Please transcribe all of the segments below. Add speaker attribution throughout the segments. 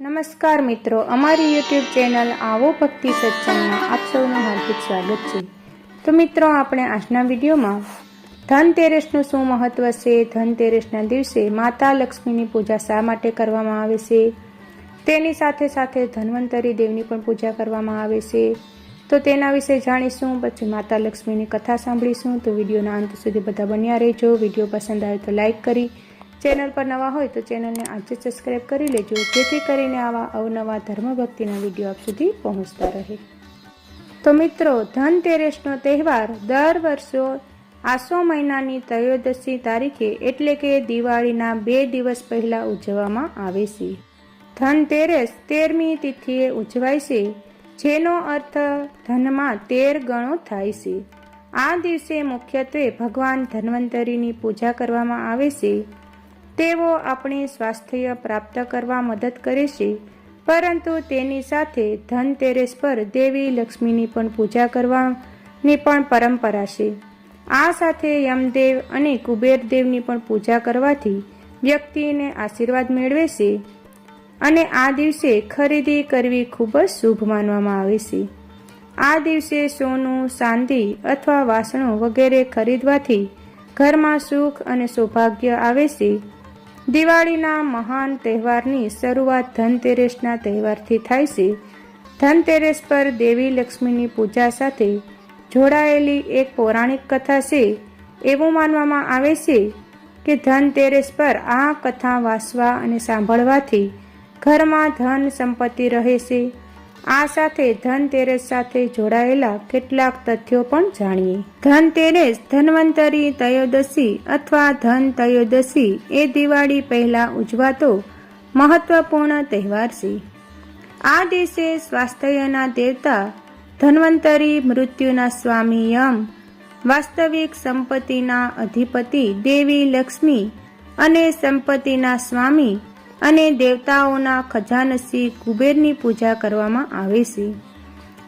Speaker 1: નમસ્કાર મિત્રો, અમારી યુટ્યુબ ચેનલ આવો ભક્તિ સત્સંગમાં આપ સૌનું હાર્દિક સ્વાગત છે. તો મિત્રો, આપણે આજના વિડીયોમાં ધનતેરસનું શું મહત્વ છે? ધનતેરસના દિવસે માતા લક્ષ્મીની પૂજા શા માટે કરવામાં આવે છે? તેની સાથે સાથે ધન્વંતરી દેવની પણ પૂજા કરવામાં આવે છે. તો તેના વિશે જાણીશું, પછી માતા લક્ષ્મીની કથા સાંભળીશું. તો વિડીયોના અંત સુધી બધા બન્યા રહેજો. વીડિયો પસંદ આવે તો લાઈક કરી ચેનલ પર નવા હોય તો ચેનલને આજે સબસ્ક્રાઈબ કરી લેજો, જેથી કરીને આવા અવનવા ધર્મભક્તિના વીડિયો આપ સુધી પહોંચતા રહે. તો મિત્રો, ધનતેરસનો તહેવાર દર વર્ષો આસો મહિનાની ત્રયોદશી તારીખે એટલે કે દિવાળીના બે દિવસ પહેલાં ઉજવવામાં આવે છે. ધનતેરસ તેરમી તિથિએ ઉજવાય છે, જેનો અર્થ ધનમાં તેર ગણો થાય છે. આ દિવસે મુખ્યત્વે ભગવાન ધન્વંતરીની પૂજા કરવામાં આવે છે તેઓ આપણે સ્વાસ્થ્ય પ્રાપ્ત કરવા મદદ કરે છે, પરંતુ તેની સાથે ધનતેરસ પર દેવી લક્ષ્મીની પણ પૂજા કરવાની પણ પરંપરા છે. આ સાથે યમદેવ અને કુબેરદેવની પણ પૂજા કરવાથી વ્યક્તિને આશીર્વાદ મેળવે છે અને આ દિવસે ખરીદી કરવી ખૂબ જ શુભ માનવામાં આવે છે. આ દિવસે સોનું, ચાંદી અથવા વાસણો વગેરે ખરીદવાથી ઘરમાં સુખ અને સૌભાગ્ય આવે છે. દિવાળીના મહાન તહેવારની શરૂઆત ધનતેરસના તહેવારથી થાય છે. ધનતેરસ પર દેવી લક્ષ્મીની પૂજા સાથે જોડાયેલી એક પૌરાણિક કથા છે. એવું માનવામાં આવે છે કે ધનતેરસ પર આ કથા વાંચવા અને સાંભળવાથી ઘરમાં ધન સંપત્તિ રહે છે આ સાથે ધનતેરસ સાથે જોડાયેલા કેટલાક તથ્યો પણ જાણીએ. ધનતેરસ ધન્વંતરી ત્રયોદશી અથવા ધન તયોદશી એ દિવાળી પહેલા ઉજવાતો મહત્વપૂર્ણ તહેવાર છે. આ દિવસે સ્વાસ્થ્યના દેવતા ધન્વંતરી મૃત્યુના સ્વામી યમ, વાસ્તવિક સંપત્તિના અધિપતિ દેવી લક્ષ્મી અને સંપત્તિના સ્વામી અને દેવતાઓના ખજાનસી કુબેરની પૂજા કરવામાં આવે છે.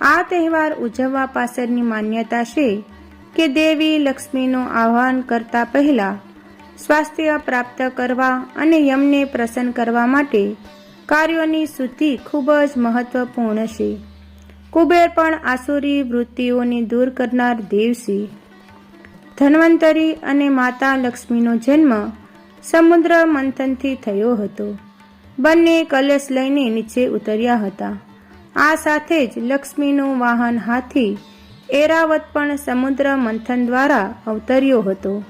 Speaker 1: આ તહેવાર ઉજવવા પાછળની માન્યતા છે કે દેવી લક્ષ્મીનું આહ્વાન કરતા પહેલા સ્વાસ્થ્ય પ્રાપ્ત કરવા અને યમને પ્રસન્ન કરવા માટે કાર્યોની શુદ્ધિ ખૂબ જ મહત્વપૂર્ણ છે. કુબેર પણ આસુરી વૃત્તિઓની દૂર કરનાર દેવ છે. ધન્વંતરી અને માતા લક્ષ્મીનો જન્મ સમુદ્ર મંથનથી થયો હતો. બંને કલશ લઈને નીચે ઉતર્યા હતા. આ સાથે જ લક્ષ્મીનું વાહન હાથી એરાવત પણ સમુદ્ર મંથન દ્વારા અવતર્યો હતો.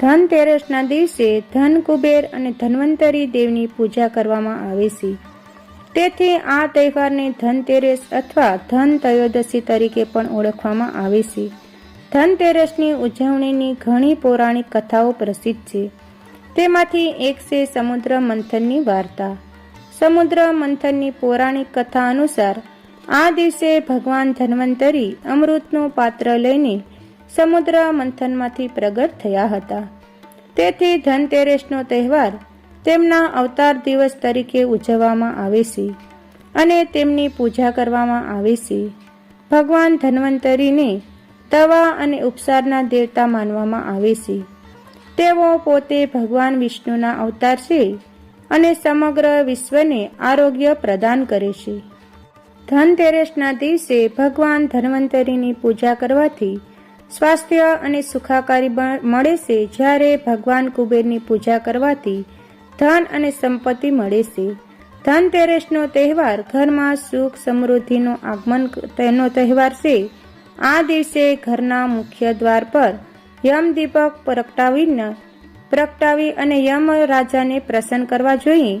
Speaker 1: ધનતેરસના દિવસે ધન કુબેર અને ધન્વંતરી દેવની પૂજા કરવામાં આવે છે. તેથી આ તહેવારને ધનતેરસ અથવા ધન ત્રયોદશી તરીકે પણ ઓળખવામાં આવે છે. ધનતેરસની ઉજવણીની ઘણી પૌરાણિક કથાઓ પ્રસિદ્ધ છે. તેમાંથી એક છે સમુદ્ર મંથનની વાર્તા. સમુદ્ર મંથનની પૌરાણિક કથા અનુસાર, આ દિવસે ભગવાન ધન્વંતરી અમૃતનું પાત્ર લઈને સમુદ્ર મંથનમાંથી પ્રગટ થયા હતા. તેથી ધનતેરસનો તહેવાર તેમના અવતાર દિવસ તરીકે ઉજવવામાં આવે છે અને તેમની પૂજા કરવામાં આવે છે. ભગવાન ધન્વંતરીને દવા અને ઉપસારના દેવતા માનવામાં આવે છે. તેઓ પોતે ભગવાન વિષ્ણુના અવતાર છે અને સમગ્ર વિશ્વને આરોગ્ય પ્રદાન કરે છે. ધનતેરસના દિવસે ભગવાન ધન્વંતરીની પૂજા કરવાથી સ્વાસ્થ્ય અને સુખાકારી મળે છે જ્યારે ભગવાન કુબેરની પૂજા કરવાથી ધન અને સંપત્તિ મળે છે. ધનતેરસનો તહેવાર ઘરમાં સુખ સમૃદ્ધિનો આગમન તેનો તહેવાર છે. આ દિવસે ઘરના મુખ્ય દ્વાર પર યમ દીપક પ્રગટાવીને પ્રગટાવી અને યમ રાજાને પ્રસન્ન કરવા જોઈએ.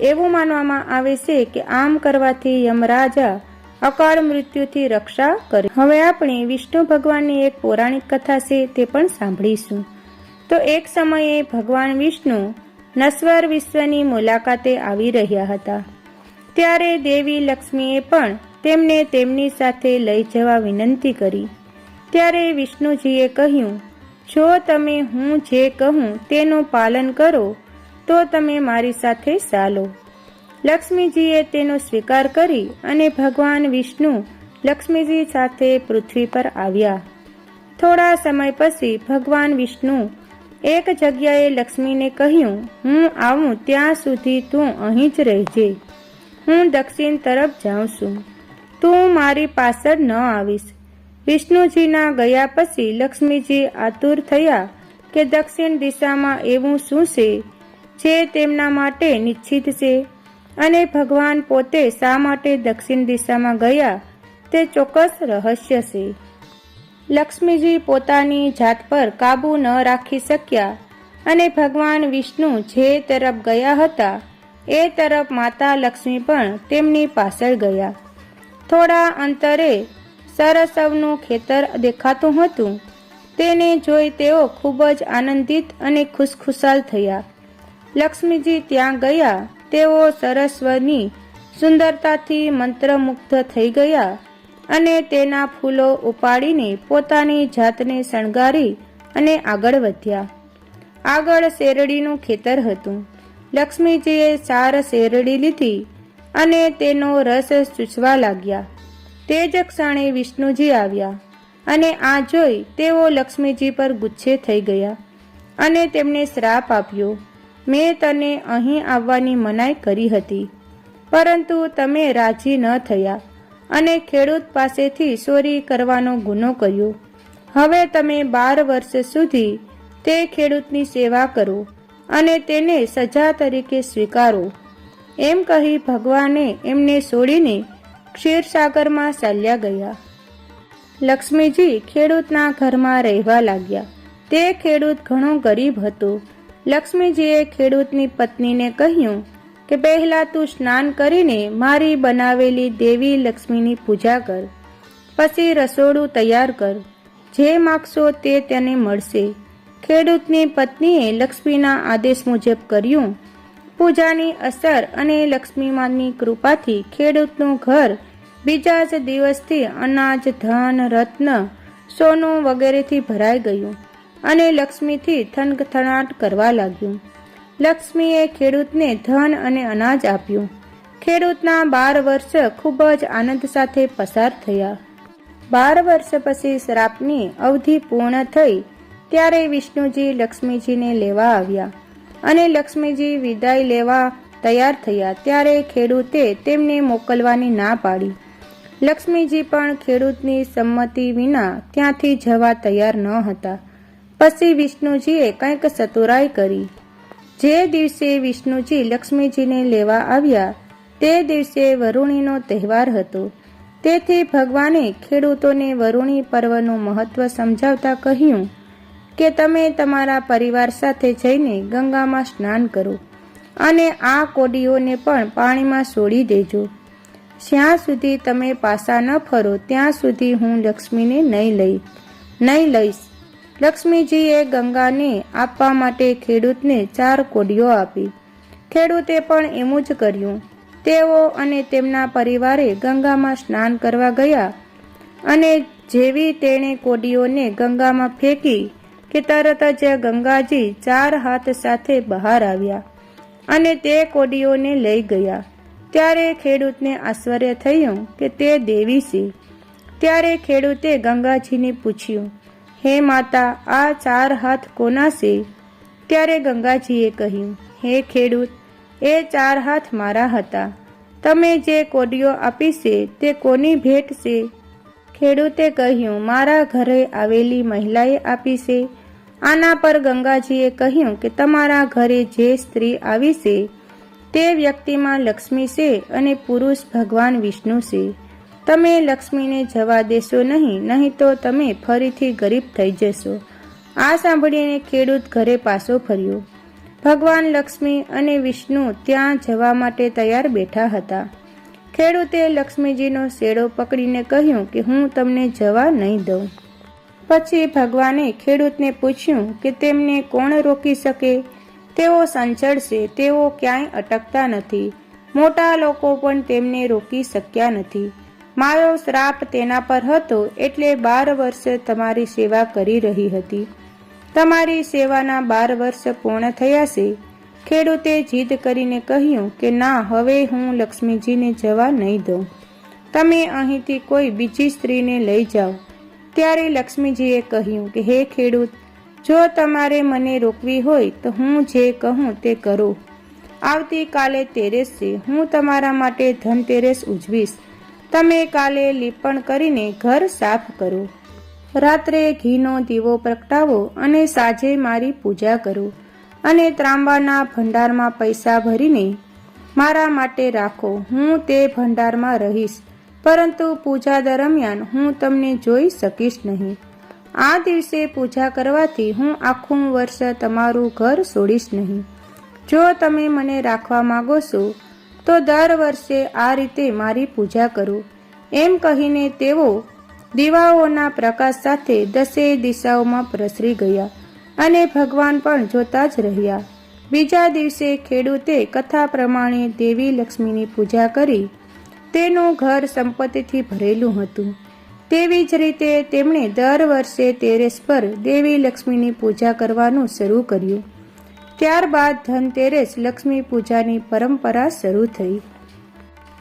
Speaker 1: એવું માનવામાં આવે છે કે આમ કરવાથી યમરાજા અકાળ મૃત્યુથી રક્ષા કરે. હવે આપણે વિષ્ણુ ભગવાનની એક પૌરાણિક કથા છે તે પણ સાંભળીશું. તો એક સમયે ભગવાન વિષ્ણુ નશ્વર વિશ્વની મુલાકાતે આવી રહ્યા હતા. ત્યારે દેવી લક્ષ્મીએ પણ તેમને તેમની સાથે લઈ જવા વિનંતી કરી. ત્યારે વિષ્ણુજીએ કહ્યું જો તમે હું જે કહું તેનું પાલન કરો, તો તમે મારી સાથે ચાલો. લક્ષ્મીજીએ તેનો સ્વીકાર કરી અને ભગવાન વિષ્ણુ લક્ષ્મીજી સાથે પૃથ્વી પર આવ્યા. થોડા સમય પછી ભગવાન વિષ્ણુ એક જગ્યાએ લક્ષ્મીને કહ્યું, હું આવું ત્યાં સુધી તું અહીં જ રહેજે. હું દક્ષિણ તરફ જાઉં છું. તું મારી પાછળ ન આવીશ. વિષ્ણુજીના ગયા પછી લક્ષ્મીજી આતુર થયા કે દક્ષિણ દિશામાં એવું શું છે, જે તેમના માટે નિશ્ચિત છે અને ભગવાન પોતે શા માટે દક્ષિણ દિશામાં ગયા, તે ચોક્કસ રહસ્ય છે. લક્ષ્મીજી પોતાની જાત પર કાબૂ ન રાખી શક્યા અને ભગવાન વિષ્ણુ જે તરફ ગયા હતા, એ તરફ માતા લક્ષ્મી પણ તેમની પાછળ ગયા. થોડા અંતરે સરસવનું ખેતર દેખાતું હતું. તેને જોઈ તેઓ ખૂબ જ આનંદિત અને ખુશખુશાલ થયા. લક્ષ્મીજી ત્યાં ગયા. તેઓ સરસ્વની સુંદરતાથી મંત્રમુગ્ધ થઈ ગયા અને તેના ફૂલો ઉપાડીને પોતાની જાતને શણગારી અને આગળ વધ્યા. આગળ શેરડીનું ખેતર હતું. લક્ષ્મીજીએ સાર શેરડી લીધી અને તેનો રસ ચૂસવા લાગ્યા. તે જ ક્ષણે વિષ્ણુજી આવ્યા અને આ જોઈ તેઓ લક્ષ્મીજી પર ગુચ્છે થઈ ગયા અને તેમને શ્રાપ આપ્યો, મેં તને અહીં આવવાની મનાઈ કરી હતી, પરંતુ તમે રાજી ન થયા અને ખેડૂત પાસેથી ચોરી કરવાનો ગુનો કર્યો. હવે તમે બાર વર્ષ સુધી તે ખેડૂતની સેવા કરો અને તેને સજા તરીકે સ્વીકારો. એમ કહી ભગવાને એમને છોડીને ક્ષીરસાગરમાં ચાલ્યા ગયા. લક્ષ્મીજી ખેડૂતના ઘરમાં રહેવા લાગ્યા. તે ખેડૂત ઘણો ગરીબ હતો. લક્ષ્મીજીએ ખેડૂતની પત્નીને કહ્યું કે પહેલાં તું સ્નાન કરીને મારી બનાવેલી દેવી લક્ષ્મીની પૂજા કર. પછી રસોડું તૈયાર કર. જે માગશો તે તેને મળશે. ખેડૂતની પત્નીએ લક્ષ્મીના આદેશ મુજબ કર્યું પૂજાની અસર અને લક્ષ્મીમાની કૃપાથી ખેડૂતનું ઘર બીજા જ દિવસથી અનાજ, ધન, રત્ન, સોનું વગેરેથી ભરાઈ ગયું અને લક્ષ્મીથી થનગથણાટ કરવા લાગ્યું. લક્ષ્મીએ ખેડૂતને ધન અને અનાજ આપ્યું. ખેડૂતના બાર વર્ષ ખૂબ જ આનંદ સાથે પસાર થયા. બાર વર્ષ પછી શ્રાપની અવધિ પૂર્ણ થઈ ત્યારે વિષ્ણુજી લક્ષ્મીજીને લેવા આવ્યા. અને લક્ષ્મીજી વિદાય લેવા તૈયાર થયા. ત્યારે ખેડૂતે તેમને મોકલવાની ના પાડી. લક્ષ્મીજી પણ ખેડૂતની સંમતિ વિના ત્યાંથી જવા તૈયાર ન હતા. પછી વિષ્ણુજીએ કંઈક સતુરાઈ કરી. જે દિવસે વિષ્ણુજી લક્ષ્મીજીને લેવા આવ્યા, તે દિવસે વરુણીનો તહેવાર હતો. તેથી ભગવાને ખેડૂતોને વરુણી પર્વનું મહત્વ સમજાવતા કહ્યું કે તમે તમારા પરિવાર સાથે જઈને ગંગામાં સ્નાન કરો અને આ કોડીઓને પણ પાણીમાં છોડી દેજો. જ્યાં સુધી તમે પાસા ન ફરો, ત્યાં સુધી હું લક્ષ્મીને નહીં લઈ, નહીં લઈશ. લક્ષ્મીજીએ ગંગાને આપવા માટે ખેડૂતને ચાર કોડીઓ આપી. ખેડૂતે પણ એવું જ કર્યું. તેઓ અને તેમના પરિવારે ગંગામાં સ્નાન કરવા ગયા અને જેવી તેણે કોડીઓને ગંગામાં ફેંકી કે તરત જ ગંગાજી ચાર હાથ સાથે બહાર આવ્યા અને તે કોડીઓને લઈ ગયા. ત્યારે ખેડૂતને આશ્ચર્ય થયું કે તે દેવી છે. ત્યારે ખેડૂતે ગંગાજીને પૂછ્યું, હે માતા, આ ચાર હાથ કોના છે? ત્યારે ગંગાજીએ કહ્યું, હે ખેડૂત, એ ચાર હાથ મારા હતા. તમે જે કોડીઓ આપી છે તે કોની ભેટ છે? ખેડૂતે કહ્યું, મારા ઘરે આવેલી મહિલાએ આપી છે. આના પર ગંગાજીએ કહ્યું કે તમારા ઘરે જે સ્ત્રી આવી છે, તે વ્યક્તિમાં લક્ષ્મી છે અને પુરુષ ભગવાન વિષ્ણુ છે. તમે લક્ષ્મીને જવા દેશો નહીં નહીં તો તમે ફરીથી ગરીબ થઈ જશો. આ સાંભળીને ખેડૂત ઘરે પાછો ફર્યો. ભગવાન લક્ષ્મી અને વિષ્ણુ ત્યાં જવા માટે તૈયાર બેઠા હતા. ખેડૂતે લક્ષ્મીજીનો શેડો પકડીને કહ્યું કે હું તમને જવા નહીં દઉં. પછી ભગવાને ખેડૂતને પૂછ્યું કે તેમને કોણ રોકી શકે? તેઓ સંચળ તેઓ ક્યાંય અટકતા નથી. મોટા લોકો પણ તેમને રોકી શક્યા નથી. મારો શ્રાપ તેના પર હતો એટલે બાર વર્ષ તમારી સેવા કરી રહી હતી. તમારી સેવાના બાર વર્ષ પૂર્ણ થયા છે. ખેડૂતે જીદ કરીને કહ્યું કે ના, હવે હું લક્ષ્મીજીને જવા નહીં દઉં. તમે અહીંથી કોઈ બીજી સ્ત્રીને લઈ જાઓ. ત્યારે લક્ષ્મીજીએ કહ્યું કે, હે ખેડૂત, જો તમારે મને રોકવી હોય તો હું જે કહું તે કરો. આવતીકાલે તેરેસ છે હું તમારા માટે ધનતેરસ ઉજવીશ. તમે કાલે લીપણ કરીને ઘર સાફ કરો. રાત્રે ઘીનો દીવો પ્રગટાવો અને સાંજે મારી પૂજા કરો. અને ત્રાંબાના ભંડારમાં પૈસા ભરીને મારા માટે રાખો. હું તે ભંડારમાં રહીશ. પરંતુ પૂજા દરમિયાન હું તમને જોઈ શકીશ નહીં. આ દિવસે પૂજા કરવાથી હું આખું વર્ષ તમારું ઘર છોડીશ નહીં. જો તમે મને રાખવા માગો છો, તો દર વર્ષે આ રીતે મારી પૂજા કરો. એમ કહીને તેઓ દીવાઓના પ્રકાશ સાથે દસે દિશાઓમાં પ્રસરી ગયા અને ભગવાન પણ જોતા જ રહ્યા. બીજા દિવસે ખેડૂતે કથા પ્રમાણે દેવી લક્ષ્મીની પૂજા કરી તેનું ઘર સંપત્તિથી ભરેલું હતું. તેવી જ રીતે તેમણે દર વર્ષે તેરેસ પર દેવી લક્ષ્મીની પૂજા કરવાનું શરૂ કર્યું. ત્યારબાદ ધનતેરસ લક્ષ્મી પૂજાની પરંપરા શરૂ થઈ.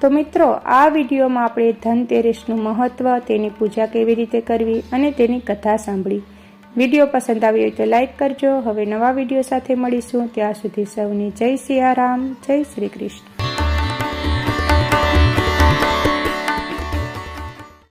Speaker 1: તો મિત્રો, આ વિડીયોમાં આપણે ધનતેરસનું મહત્વ, તેની પૂજા કેવી રીતે કરવી અને તેની કથા સાંભળી. વીડિયો પસંદ આવ્યો હોય તો લાઈક કરજો. હવે નવા વીડિયો સાથે મળીશું. ત્યાં સુધી સૌને જય સિયારામ, જય શ્રી કૃષ્ણ.